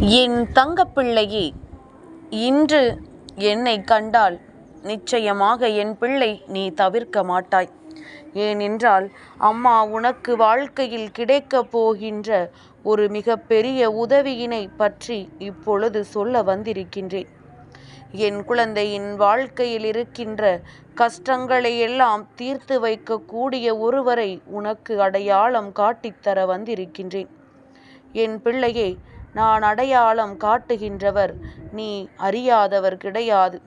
என் தங்கப்பிள்ளையே இன்று என்னை கண்டால் நிச்சயமாக என் பிள்ளை நீ தவிர்க்க மாட்டாய். ஏனென்றால் அம்மா உனக்கு வாழ்க்கையில் கிடைக்கப் போகின்ற ஒரு மிகப்பெரிய உதவியினை பற்றி இப்பொழுது சொல்ல வந்திருக்கின்றேன். என் குழந்தையின் வாழ்க்கையில் இருக்கின்ற கஷ்டங்களை எல்லாம் தீர்த்து வைக்கக்கூடிய ஒருவரை உனக்கு அடையாளம் காட்டித்தர வந்திருக்கின்றேன். என் பிள்ளையே நான் அடையாளம் காட்டுகின்றவர். நீ அறியாதவர் கிடையாது.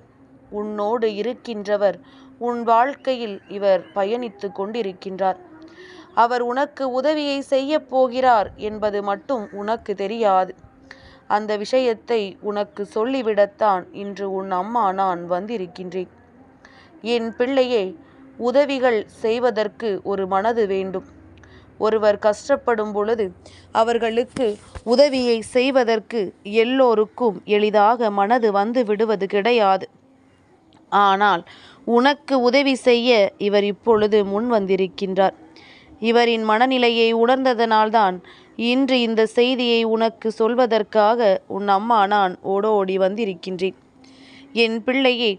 உன்னோடு இருக்கின்றவர் உன் வாழ்க்கையில் இவர் பயணித்து கொண்டிருக்கின்றார். அவர் உனக்கு உதவியை செய்ய போகிறார் என்பது மட்டும் உனக்கு தெரியாது. அந்த விஷயத்தை உனக்கு சொல்லிவிடத்தான் இன்று உன் அம்மா நான் வந்திருக்கின்றேன். என் பிள்ளையே உதவிகள் செய்வதற்கு ஒரு மனது வேண்டும். ஒருவர் கஷ்டப்படும் பொழுது அவர்களுக்கு உதவியை செய்வதற்கு எல்லோருக்கும் எளிதாக மனது வந்து விடுவது கிடையாது. ஆனால் உனக்கு உதவி செய்ய இவர் இப்பொழுது முன் வந்திருக்கின்றார். இவரின் மனநிலையை உணர்ந்ததனால்தான் இன்று இந்த செய்தியை உனக்கு சொல்வதற்காக உன் அம்மா நான் ஓடோடி வந்திருக்கின்றேன். என் பிள்ளையே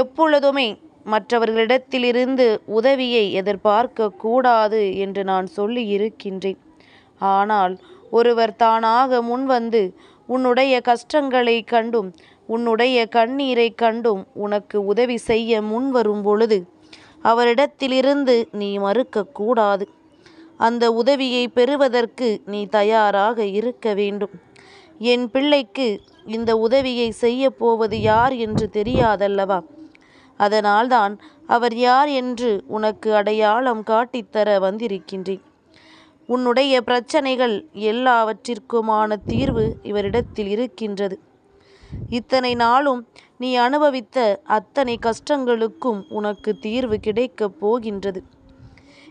எப்பொழுதுமே மற்றவர்களிடத்திலிருந்து உதவியை எதிர்பார்க்க கூடாது என்று நான் சொல்லி இருக்கின்றேன் ஆனால் ஒருவர் தானாக முன்வந்து உன்னுடைய கஷ்டங்களை கண்டும் உன்னுடைய கண்ணீரை கண்டும் உனக்கு உதவி செய்ய முன்வரும் பொழுது அவரிடத்திலிருந்து நீ மறுக்கக்கூடாது அந்த உதவியை பெறுவதற்கு நீ தயாராக இருக்க வேண்டும். என் பிள்ளைக்கு இந்த உதவியை செய்ய போவது யார் என்று தெரியாதல்லவா? அதனால்தான் அவர் யார் என்று உனக்கு அடையாளம் காட்டித்தர வந்திருக்கின்றேன். உன்னுடைய பிரச்சனைகள் எல்லாவற்றிற்குமான தீர்வு இவரிடத்தில் இருக்கின்றது. இத்தனை நாளும் நீ அனுபவித்த அத்தனை கஷ்டங்களுக்கும் உனக்கு தீர்வு கிடைக்கப் போகின்றது.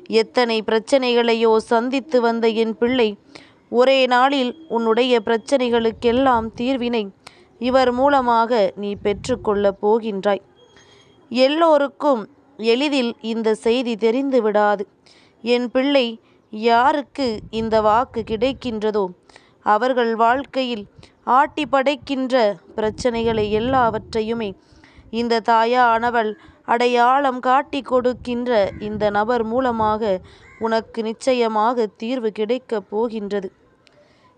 எத்தனை பிரச்சனைகளையோ சந்தித்து வந்த என் பிள்ளை ஒரே நாளில் உன்னுடைய பிரச்சனைகளுக்கெல்லாம் தீர்வினை இவர் மூலமாக நீ பெற்றுக்கொள்ளப் போகின்றாய். எல்லோருக்கும் எளிதில் இந்த செய்தி தெரிந்து விடாது என் பிள்ளை யாருக்கு இந்த வாக்கு கிடைக்கின்றதோ? அவர்கள் வாழ்க்கையில் ஆட்டி படைக்கின்ற பிரச்சனைகளை எல்லாவற்றையுமே இந்த தாயானவள் அடையாளம் காட்டி கொடுக்கின்ற இந்த நபர் மூலமாக உனக்கு நிச்சயமாக தீர்வு கிடைக்கப் போகின்றது.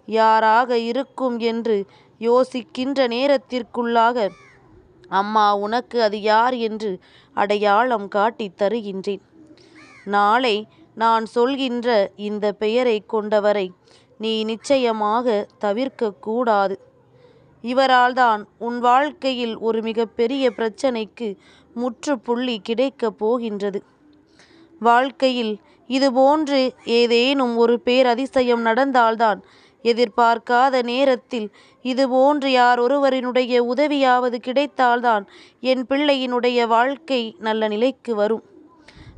யாராக இருக்கும் என்று யோசிக்கின்ற நேரத்திற்குள்ளாக அம்மா உனக்கு அது யார் என்று அடையாளம் காட்டித் தருகின்றேன். நாளை நான் சொல்கின்ற இந்த பெயரை கொண்டவரை நீ நிச்சயமாக தவிர்க்கக்கூடாது இவரால்தான் உன் வாழ்க்கையில் ஒரு மிகப்பெரிய பிரச்சனைக்கு முற்றுப்புள்ளி கிடைக்கப் போகின்றது. வாழ்க்கையில் இதுபோன்று ஏதேனும் ஒரு பேரதிசயம் நடந்தால்தான் எதிர்பார்க்காத நேரத்தில் இதுபோன்று யார் ஒருவரினுடைய உதவியாவது கிடைத்தால்தான் என் பிள்ளையினுடைய வாழ்க்கை நல்ல நிலைக்கு வரும்.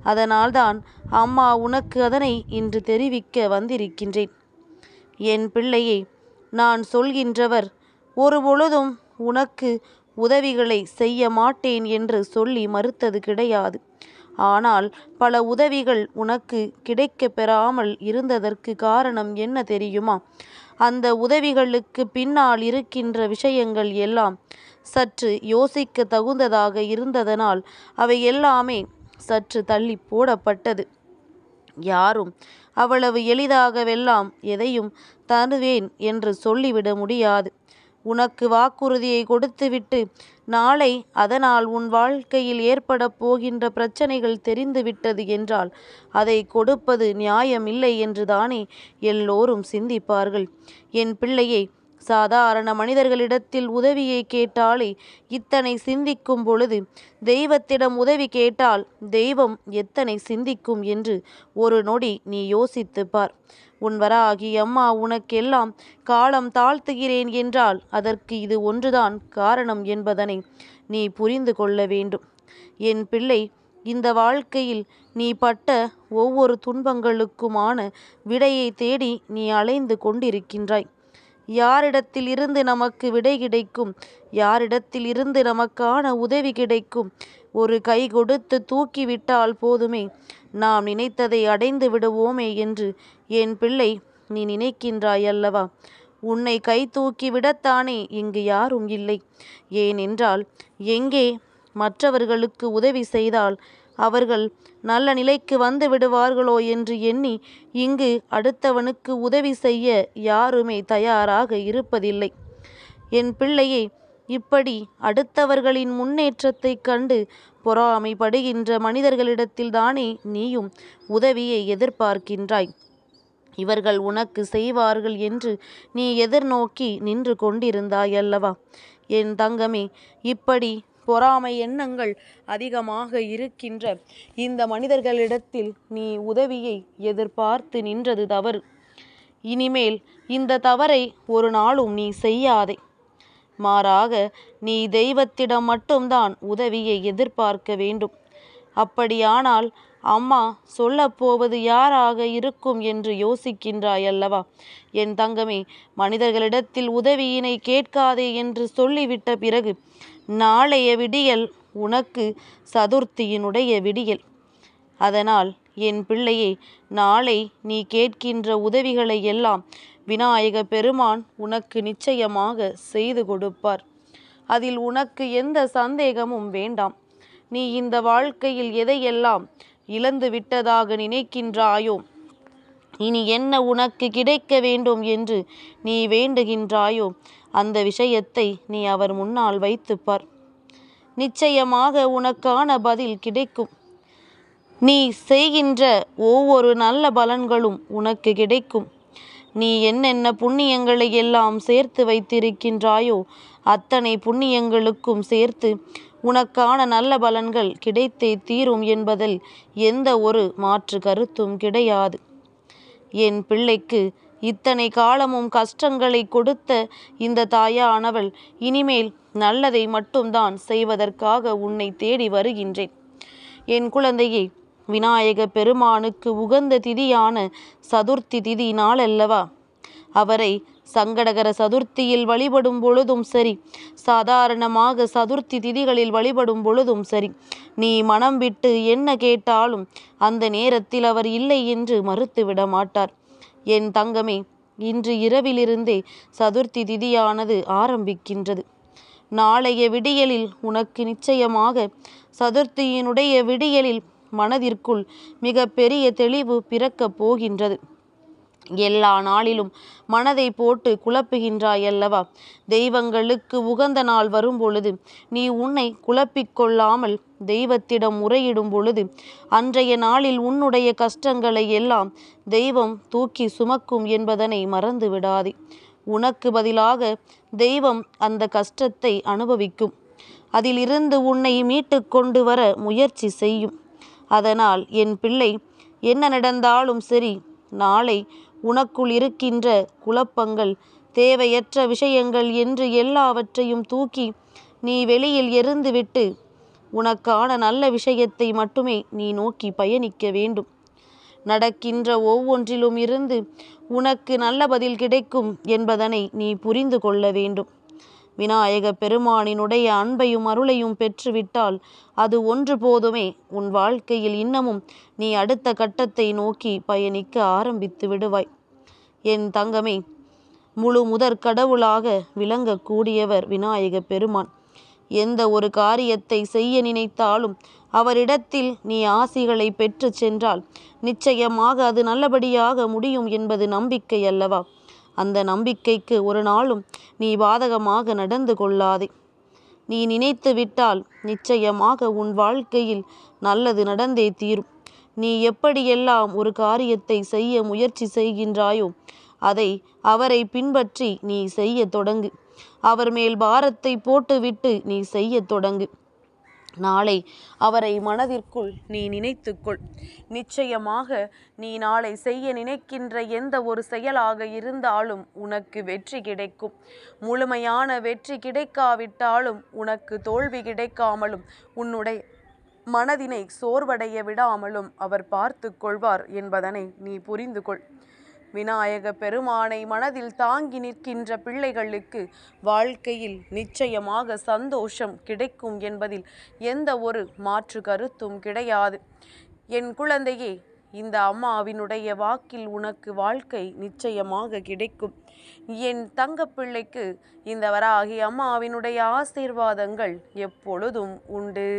அதனால்தான் அம்மா உனக்கு அதனை இன்று தெரிவிக்க வந்திருக்கின்றேன். என் பிள்ளையே நான் சொல்கின்றவர் ஒருபொழுதும் உனக்கு உதவிகளை செய்ய மாட்டேன் என்று சொல்லி மறுத்தது கிடையாது. ஆனால் பல உதவிகள் உனக்கு கிடைக்கப் பெறாமல் இருந்ததற்கு காரணம் என்ன தெரியுமா? அந்த உதவிகளுக்கு பின்னால் இருக்கின்ற விஷயங்கள் எல்லாம் சற்று யோசிக்க தகுந்ததாக இருந்ததனால் அவை எல்லாமே சற்று தள்ளி போடப்பட்டது. யாரும் அவ்வளவு எளிதாகவெல்லாம் எதையும் தருவேன் என்று சொல்லிவிட முடியாது. உனக்கு வாக்குறுதியை கொடுத்துவிட்டு நாளை அதனால் உன் வாழ்க்கையில் ஏற்படப் போகின்ற பிரச்சனைகள் தெரிந்துவிட்டது என்றால் அதை கொடுப்பது நியாயமில்லை என்றுதானே எல்லோரும் சிந்திப்பார்கள். என் பிள்ளையை சாதாரண மனிதர்களிடத்தில் உதவியை கேட்டாலே இத்தனை சிந்திக்கும் பொழுது தெய்வத்திடம் உதவி கேட்டால் தெய்வம் எத்தனை சிந்திக்கும் என்று ஒரு நொடி நீ யோசித்து பார் உன்வராகி அம்மா உனக்கெல்லாம் காலம் தாழ்த்துகிறேன் என்றால் அதற்கு இது ஒன்றுதான் காரணம் என்பதனை நீ புரிந்து கொள்ள வேண்டும். என் பிள்ளை இந்த வாழ்க்கையில் நீ பட்ட ஒவ்வொரு துன்பங்களுக்குமான விடையை தேடி நீ அலைந்து கொண்டிருக்கின்றாய். யாரிடத்தில் இருந்து நமக்கு விடை கிடைக்கும்? யாரிடத்தில் இருந்து நமக்கான உதவி கிடைக்கும்? ஒரு கை கொடுத்து தூக்கிவிட்டால் போதுமே. நாம் நினைத்ததை அடைந்து விடுவோமே என்று. என் பிள்ளை நீ நினைக்கின்றாய் அல்லவா? உன்னை கை தூக்கி விடத்தானே இங்கு யாரும் இல்லை. ஏனென்றால் எங்கே மற்றவர்களுக்கு உதவி செய்தால் அவர்கள் நல்ல நிலைக்கு வந்து விடுவார்களோ என்று எண்ணி இங்கு அடுத்தவனுக்கு உதவி செய்ய யாருமே தயாராக இருப்பதில்லை. என் பிள்ளையே இப்படி அடுத்தவர்களின் முன்னேற்றத்தைக் கண்டு பொறாமைப்படுகின்ற மனிதர்களிடத்தில்தானே நீயும் உதவியை எதிர்பார்க்கின்றாய். இவர்கள் உனக்கு செய்வார்கள் என்று நீ எதிர்நோக்கி நின்று கொண்டிருந்தாய் அல்லவா என் தங்கமே இப்படி பொறாமை எண்ணங்கள் அதிகமாக இருக்கின்ற இந்த மனிதர்களிடத்தில் நீ உதவியை எதிர்பார்த்து நின்றது தவறு. இனிமேல் இந்த தவறை ஒரு நாளும் நீ செய்யாதே. மாறாக நீ தெய்வத்திடம் மட்டும்தான் உதவியை எதிர்பார்க்க வேண்டும். அப்படியானால் அம்மா சொல்லப்போவது யாராக இருக்கும் என்று யோசிக்கின்றாய் அல்லவா? என் தங்கமே மனிதர்களிடத்தில் உதவியினை கேட்காதே என்று சொல்லிவிட்ட பிறகு நாளைய விடியல் உனக்கு சதுர்த்தியினுடைய விடியல். அதனால் என் பிள்ளையே நாளை நீ கேட்கின்ற உதவிகளை எல்லாம் விநாயக பெருமான் உனக்கு நிச்சயமாக செய்து கொடுப்பார். அதில் உனக்கு எந்த சந்தேகமும் வேண்டாம். நீ இந்த வாழ்க்கையில் எதையெல்லாம் இழந்து விட்டதாக நினைக்கின்றாயோ இனி என்ன உனக்கு கிடைக்க வேண்டும் என்று நீ வேண்டுகின்றாயோ? அந்த விஷயத்தை நீ அவர் முன்னால் வைத்துப்பார். நிச்சயமாக உனக்கான பதில் கிடைக்கும். நீ செய்கின்ற ஒவ்வொரு நல்ல பலன்களும் உனக்கு கிடைக்கும். நீ என்னென்ன புண்ணியங்களை எல்லாம் சேர்த்து வைத்திருக்கின்றாயோ அத்தனை புண்ணியங்களுக்கும் சேர்த்து உனக்கான நல்ல பலன்கள் கிடைத்தே தீரும் என்பதில் எந்த ஒரு மாற்று கருத்தும் கிடையாது. என் பிள்ளைக்கு இத்தனை காலமும் கஷ்டங்களை கொடுத்த இந்த தாயானவள் இனிமேல் நல்லதை மட்டும்தான் செய்வதற்காக உன்னை தேடி வருகின்றேன். என் குழந்தையே விநாயக பெருமானுக்கு உகந்த திதியான சதுர்த்தி திதி நாளல்லவா? அவரை சங்கடகர சதுர்த்தியில் வழிபடும் பொழுதும் சரி. சாதாரணமாக சதுர்த்தி திதிகளில் வழிபடும் பொழுதும் சரி. நீ மனம் விட்டு என்ன கேட்டாலும் அந்த நேரத்தில் அவர் இல்லை என்று மறுத்துவிட மாட்டார். என் தங்கமே இன்று இரவிலிருந்தே சதுர்த்தி திதியானது ஆரம்பிக்கின்றது. நாளைய விடியலில் உனக்கு நிச்சயமாக சதுர்த்தியினுடைய விடியலில் மனதிற்குள் மிக பெரிய தெளிவு பிறக்கப் போகின்றது. எல்லா நாளிலும் மனதை போட்டு குழப்புகின்றாய் அல்லவா? தெய்வங்களுக்கு உகந்த நாள் வரும் பொழுது நீ உன்னை குழப்பிக்கொள்ளாமல் தெய்வத்திடம் முறையிடும் பொழுது அன்றைய நாளில் உன்னுடைய கஷ்டங்களை எல்லாம் தெய்வம் தூக்கி சுமக்கும் என்பதனை மறந்து விடாதே. உனக்கு பதிலாக தெய்வம் அந்த கஷ்டத்தை அனுபவிக்கும். அதிலிருந்து உன்னை மீட்டு கொண்டு வர முயற்சி செய்யும். அதனால் என் பிள்ளை என்ன நடந்தாலும் சரி நாளை உனக்குள் இருக்கின்ற குழப்பங்கள் தேவையற்ற விஷயங்கள் என்று எல்லாவற்றையும் தூக்கி நீ வெளியில் எறிந்துவிட்டு உனக்கான நல்ல விஷயத்தை மட்டுமே நீ நோக்கி பயணிக்க வேண்டும். நடக்கின்ற ஒவ்வொன்றிலும் இருந்து உனக்கு நல்ல பதில் கிடைக்கும் என்பதனை நீ புரிந்து கொள்ள வேண்டும். விநாயக பெருமானினுடைய அன்பையும் அருளையும் பெற்றுவிட்டால் அது ஒன்று போதுமே. உன் வாழ்க்கையில் இன்னமும் நீ அடுத்த கட்டத்தை நோக்கி பயணிக்க ஆரம்பித்து விடுவாய். என் தங்கமே முழு முதற் கடவுளாக விளங்கக்கூடியவர் விநாயக பெருமான். எந்த ஒரு காரியத்தை செய்ய நினைத்தாலும் அவரிடத்தில் நீ ஆசிகளை பெற்று சென்றால் நிச்சயமாக அது நல்லபடியாக முடியும் என்பது நம்பிக்கை அல்லவா? அந்த நம்பிக்கைக்கு ஒரு நாளும் நீ பாதகமாக நடந்து கொள்ளாதே. நீ நினைத்து விட்டால் நிச்சயமாக உன் வாழ்க்கையில் நல்லது நடந்தே தீரும். நீ எப்படியெல்லாம் ஒரு காரியத்தை செய்ய முயற்சி செய்கின்றாயோ அதை அவரை பின்பற்றி நீ செய்ய தொடங்கு. அவர் மேல் பாரத்தை போட்டுவிட்டு நீ செய்ய தொடங்கு. நாளை அவரை மனதிற்குள் நீ நினைத்துக்கொள். நிச்சயமாக நீ நாளை செய்ய நினைக்கின்ற எந்த ஒரு செயலாக இருந்தாலும் உனக்கு வெற்றி கிடைக்கும். முழுமையான வெற்றி கிடைக்காவிட்டாலும் உனக்கு தோல்வி கிடைக்காமலும் உன்னுடைய மனதினை சோர்வடைய விடாமலும் அவர் பார்த்து கொள்வார் என்பதனை நீ புரிந்து கொள் விநாயக பெருமானை மனதில் தாங்கி நிற்கின்ற பிள்ளைகளுக்கு வாழ்க்கையில் நிச்சயமாக சந்தோஷம் கிடைக்கும் என்பதில் எந்த ஒரு மாற்று கருத்தும் கிடையாது. என் குழந்தையே இந்த அம்மாவினுடைய வாக்கில் உனக்கு வாழ்க்கை நிச்சயமாக கிடைக்கும். என் தங்கப்பிள்ளைக்கு இந்த வராகி அம்மாவினுடைய ஆசீர்வாதங்கள் எப்பொழுதும் உண்டு.